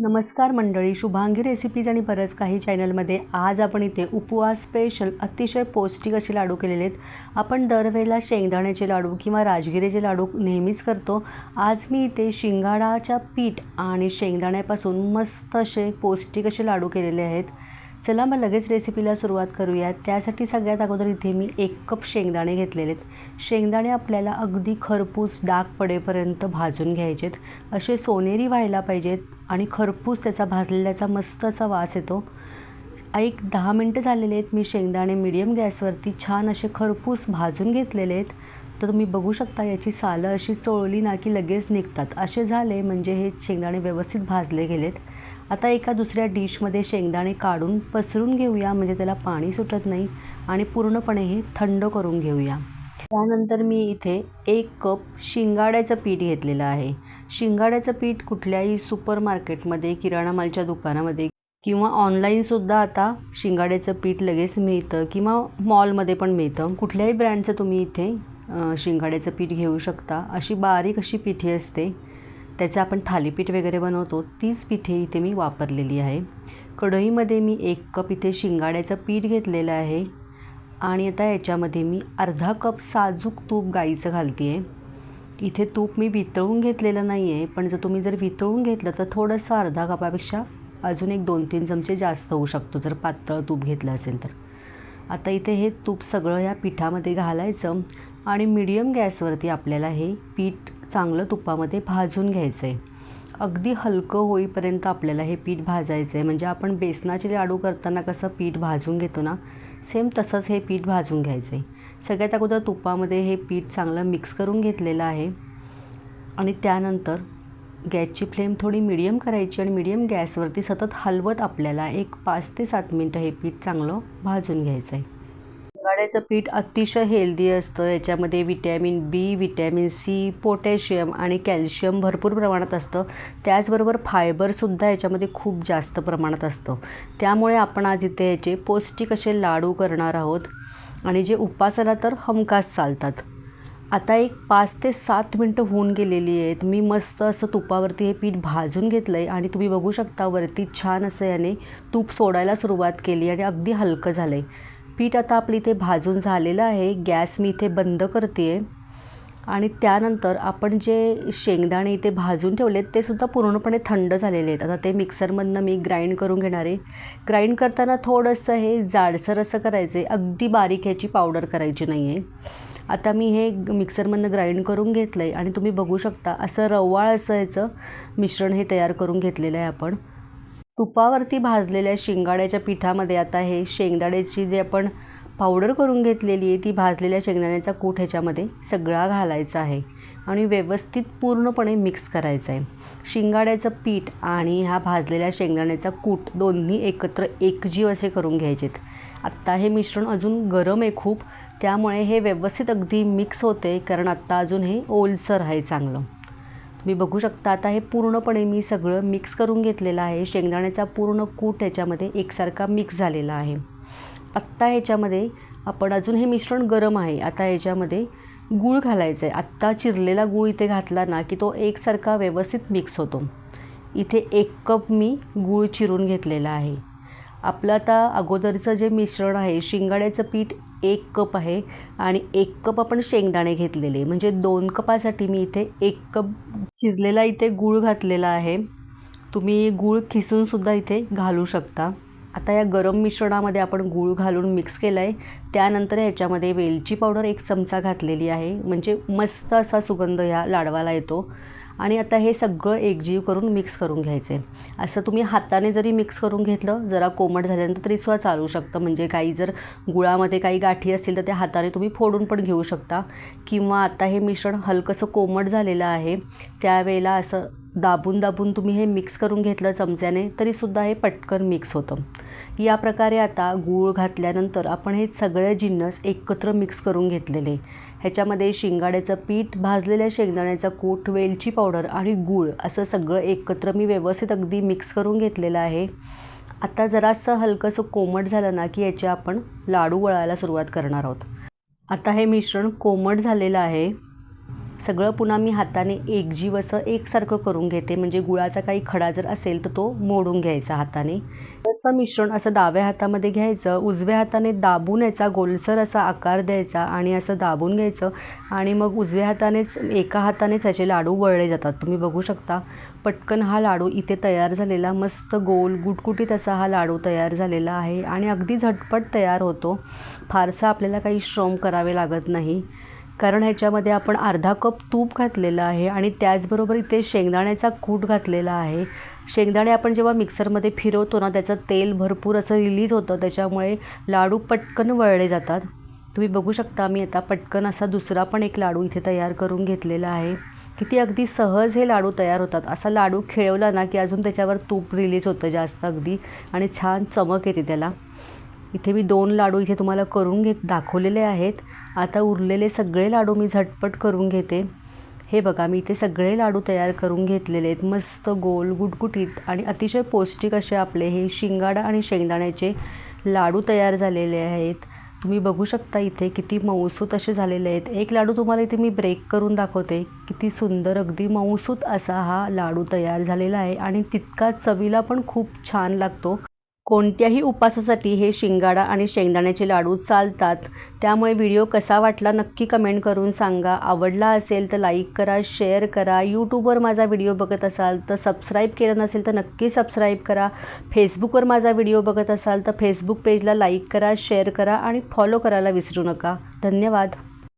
नमस्कार मंडळी शुभांगी रेसिपीज आणि बरंच काही चॅनलमध्ये आज आपण इथे उपवास स्पेशल अतिशय पौष्टिक असे लाडू केलेले आहेत. आपण दरवेळेला शेंगदाण्याचे लाडू किंवा राजगिरीचे लाडू नेहमीच करतो. आज मी इथे शिंगाडाच्या पीठ आणि शेंगदाण्यापासून मस्त असे पौष्टिक असे लाडू केलेले आहेत. चला मग लगेच रेसिपीला सुरुवात करूया. त्यासाठी सगळ्यात अगोदर इथे मी एक कप शेंगदाणे घेतलेले आहेत. शेंगदाणे आपल्याला अगदी खरपूस डाग पडेपर्यंत भाजून घ्यायचेत असे सोनेरी व्हायला पाहिजेत. आणि खरपूस त्याचा भाजलेल्याचा मस्त असा वास येतो. एक दहा मिनटं झालेले आहेत मी शेंगदाणे मिडियम गॅसवरती छान असे खरपूस भाजून घेतलेले आहेत. तर तुम्ही बघू शकता याची सालं अशी चोळली ना की लगेच निघतात. असे झाले म्हणजे हे शेंगदाणे व्यवस्थित भाजले गेलेत. आता एका दुसऱ्या डिशमध्ये शेंगदाणे काढून पसरून घेऊया म्हणजे त्याला पाणी सुटत नाही. आणि पूर्णपणे हे थंड करून घेऊया. त्यानंतर मी इथे एक कप शिंगाड्याचं पीठ घेतलेलं आहे. शिंगाड्याचं पीठ कुठल्याही सुपर मार्केटमध्ये किराणा मालच्या दुकानामध्ये किंवा ऑनलाईनसुद्धा आता शिंगाड्याचं पीठ लगेच मिळतं किंवा मॉलमध्ये पण मिळतं. कुठल्याही ब्रँडचं तुम्ही इथे शिंगाड्याचं पीठ घेऊ शकता. अशी बारीक अशी पिठी असते. त्याचं आपण थालीपीठ वगैरे बनवतो. तीच पिठे इथे मी वापरलेली आहे. कढईमध्ये मी एक कप इथे शिंगाड्याचं पीठ घेतलेलं आहे. आणि आता याच्यामध्ये मी अर्धा कप साजूक तूप गाईचं घालते आहे इथे तूप मी वितळून घेतलेलं नाही आहे पण जर तुम्ही जर वितळून घेतलं तर थोडंसं अर्धा कपापेक्षा अजून एक दोन तीन चमचे जास्त होऊ शकतो जर पातळ तूप घेतलं असेल तर. आता इथे हे तूप सगळं या पिठामध्ये घालायचं आणि मीडियम गॅसवरती आपल्याला हे पीठ चांगलं तुपामध्ये भाजून घ्यायचं आहे अगदी हलकं होईपर्यंत आपल्याला हे पीठ भाजायचं आहे म्हणजे आपण बेसनाचे लाडू करताना कसं पीठ भाजून घेतो ना सेम तसंच हे पीठ भाजून घ्यायचं आहे. सगळ्यात अगोदर तुपामध्ये हे पीठ चांगलं मिक्स करून घेतलेलं आहे. आणि त्यानंतर गॅसची फ्लेम थोडी मिडियम करायची आणि मिडियम गॅसवरती सतत हलवत आपल्याला एक पाच ते सात मिनटं हे पीठ चांगलं भाजून घ्यायचं आहे. शिंगाड्याचं पीठ अतिशय हेल्दी असतं. याच्यामध्ये vitamin B vitamin C potassium आणि कॅल्शियम भरपूर प्रमाणात असतं. त्याचबरोबर फायबरसुद्धा याच्यामध्ये खूप जास्त प्रमाणात असतं. त्यामुळे आपण आज इथे याचे पौष्टिक असे लाडू करणार आहोत. आणि जे उपासाला तर हमखास चालतात. आता एक पाच ते सात मिनटं होऊन गेलेली आहेत. मी मस्त असं तुपावरती हे पीठ भाजून घेतलं आहे आणि तुम्ही बघू शकता वरती छान असं याने तूप सोडायला सुरुवात केली आणि अगदी हलकं झालं आहे पीठ आता आपलं इथे भाजून झालेलं आहे. गॅस मी इथे बंद करते आहे आणि त्यानंतर आपण जे शेंगदाणे इथे भाजून ठेवलेत ते सुद्धा पूर्णपणे थंड झालेले आहेत. आता ते मिक्सरमधनं मी ग्राइंड करून घेणार आहे. ग्राइंड करताना थोडंसं हे जाडसर असं करायचं आहे अगदी बारीक ह्याची पावडर करायची नाही आहे आता मी हे मिक्सरमधनं ग्राइंड करून घेतलं आहे आणि तुम्ही बघू शकता असं रवाळ असं ह्याचं मिश्रण हे तयार करून घेतलेलं आहे आपण. तुपावरती भाजलेल्या शिंगाड्याच्या पिठामध्ये आता हे शेंगदाण्याची जे आपण पावडर करून घेतलेली आहे ती भाजलेल्या शेंगदाण्याचा कूट ह्याच्यामध्ये सगळा घालायचा आहे आणि व्यवस्थित पूर्णपणे मिक्स करायचं आहे. शिंगाड्याचं पीठ आणि ह्या भाजलेल्या शेंगदाण्याचा कूट दोन्ही एकत्र एकजीव असे करून घ्यायचेत. आत्ता हे मिश्रण अजून गरम आहे खूप त्यामुळे हे व्यवस्थित अगदी मिक्स होते कारण आत्ता अजून हे ओलसर आहे चांगलं. तुम्ही बघू शकता आता हे पूर्णपणे मी सगळं मिक्स करून घेतलेलं आहे. शेंगदाण्याचा पूर्ण कूट ह्याच्यामध्ये एकसारखा मिक्स झालेला आहे. आत्ता ह्याच्यामध्ये आपण अजून हे मिश्रण गरम आहे. आता ह्याच्यामध्ये गूळ घालायचं आहे. आत्ता चिरलेला गूळ इथे घातला ना की तो एकसारखा व्यवस्थित मिक्स होतो. इथे एक कप मी गूळ चिरून घेतलेला आहे. आपलं आता अगोदरचं जे मिश्रण आहे शिंगाड्याचं पीठ एक कप आहे आणि एक कप आपण शेंगदाणे घेतलेले. म्हणजे दोन कपासाठी मी इथे एक कप चिरलेला इथे गूळ घातलेला आहे. तुम्ही गूळ खिसूनसुद्धा इथे घालू शकता. आता या गरम मिश्रणामध्ये आपण गूळ घालून मिक्स केलं आहे त्यानंतर ह्याच्यामध्ये वेलची पावडर एक चमचा घातलेली आहे. म्हणजे मस्त असा सुगंध ह्या लाडवाला येतो. आणि आता हे सगळं एकजीव करून मिक्स करून घ्यायचं आहे असं तुम्ही हाताने जरी मिक्स करून घेतलं जरा कोमट झाल्यानंतर तरी सुद्धा चालू शकतं. म्हणजे काही जर गुळामध्ये काही गाठी असतील तर त्या हाताने तुम्ही फोडून पण घेऊ शकता. किंवा आता हे मिश्रण हलकंसं कोमट झालेलं आहे त्यावेळेला असं दाबून दाबून तुम्ही हे मिक्स करून घेतलं चमच्याने तरीसुद्धा हे पटकन मिक्स होतं. या प्रकारे आता गूळ घातल्यानंतर आपण हे सगळे जिन्नस एकत्र मिक्स करून घेतलेले. ह्याच्यामध्ये शिंगाड्याचं पीठ भाजलेल्या शेंगदाण्याचा कूट वेलची पावडर आणि गूळ असं सगळं एकत्र मी व्यवस्थित अगदी मिक्स करून घेतलेलं आहे. आता जरासं हलकंसं कोमट झालं ना की याचे आपण लाडू वळायला सुरुवात करणार आहोत. आता हे मिश्रण कोमट झालेलं आहे. सगळं पुन्हा मी हाताने एकजीव असं एकसारखं करून घेते. म्हणजे गुळाचा काही खडा जर असेल तर तो मोडून घ्यायचा हाताने. असं मिश्रण असं डाव्या हातामध्ये घ्यायचं. उजव्या हाताने दाबून याचा गोलसर असा आकार द्यायचा आणि असं दाबून घ्यायचं. आणि मग उजव्या हातानेच एका हातानेच ह्याचे लाडू वळले जातात. तुम्ही बघू शकता. पटकन हा लाडू इथे तयार झालेला. मस्त गोल गुटगुटीत असा हा लाडू तयार झालेला आहे. आणि अगदी झटपट तयार होतो. फारसा आपल्याला काही श्रम करावे लागत नाही. कारण ह्याच्यामध्ये आपण अर्धा कप तूप घातलेलं आहे आणि त्याचबरोबर इथे शेंगदाण्याचा कूट घातलेला आहे. शेंगदाणे आपण जेव्हा मिक्सरमध्ये फिरवतो ना त्याचं तेल भरपूर असं रिलीज होतं त्याच्यामुळे लाडू पटकन वळले जातात. तुम्ही बघू शकता मी आता पटकन असा दुसरा पण एक लाडू इथे तयार करून घेतलेला आहे. किती अगदी सहज हे लाडू तयार होतात. असा लाडू खेळवला ना की अजून त्याच्यावर तूप रिलीज होतं जास्त अगदी आणि छान चमक येते त्याला. इथे मी दोन लाडू इथे तुम्हाला करून घेत दाखवलेले आहेत. आता उरलेले सगळे लाडू मी झटपट करून घेते. हे बघा मी इथे सगळे लाडू तयार करून घेतलेले आहेत. मस्त गोल गुटगुटीत आणि अतिशय पौष्टिक असे आपले हे शिंगाडा आणि शेंगदाण्याचे लाडू तयार झालेले आहेत. तुम्ही बघू शकता इथे किती मऊसूत असे झालेले आहेत. एक लाडू तुम्हाला इथे मी ब्रेक करून दाखवते. किती सुंदर अगदी मऊसूत असा हा लाडू तयार झालेला आहे आणि तितका चवीला पण खूप छान लागतो. कोणत्याही उपासासाठी हे शिंगाडा आणि शेंगदाण्याचे लाडू चालतात. त्यामुळे व्हिडिओ कसा वाटला नक्की कमेंट करून सांगा. आवडला असेल तर लाईक करा शेअर करा. यूट्यूबवर माझा व्हिडिओ बघत असाल तर सबस्क्राईब केलं नसेल तर नक्की सबस्क्राईब करा. फेसबुकवर माझा व्हिडिओ बघत असाल तर फेसबुक पेजला लाईक करा शेअर करा आणि फॉलो करायला विसरू नका. धन्यवाद.